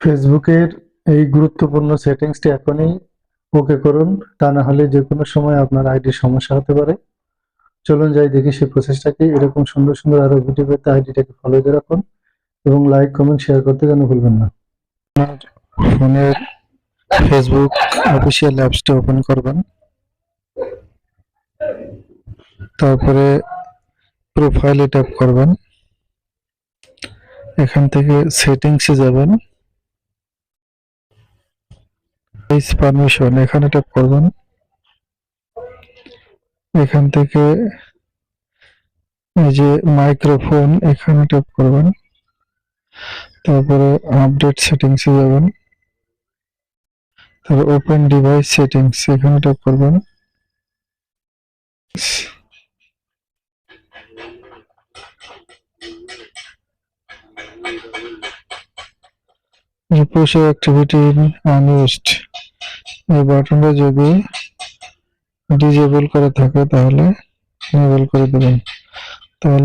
ফেসবুকের এই গুরুত্বপূর্ণ সেটিংসটি এখনই ওকে করুন, তা না হলে যে কোনো সময় আপনার আইডির সমস্যা হতে পারে। চলুন যাই দেখি সেই প্রসেসটা কি। এরকম সুন্দর সুন্দর আরও ভিডিও পেতে আইডিটাকে ফলো দিয়ে রাখুন এবং লাইক কমেন্ট শেয়ার করতে যেন ভুলবেন না। ফোনের ফেসবুক অফিসিয়াল অ্যাপসটা ওপেন করবেন। তারপরে প্রোফাইলে ট্যাপ করবেন। এখান থেকে সেটিংসে যাবেন। পেজ পারমিশন এখানে ট্যাপ করবেন। এখান থেকে এই যে মাইক্রোফোন এখানে ট্যাপ করবেন। তারপরে আপডেট সেটিংসে যাবেন। তারপর ওপেন ডিভাইস সেটিংস এখানে ট্যাপ করবেন। রিপোর্ট অ্যাক্টিভিটি আনইউজড এই বাটনটা যদি ডিজেবল করা থাকে তাহলে এনেবল করে দেবেন তাহলে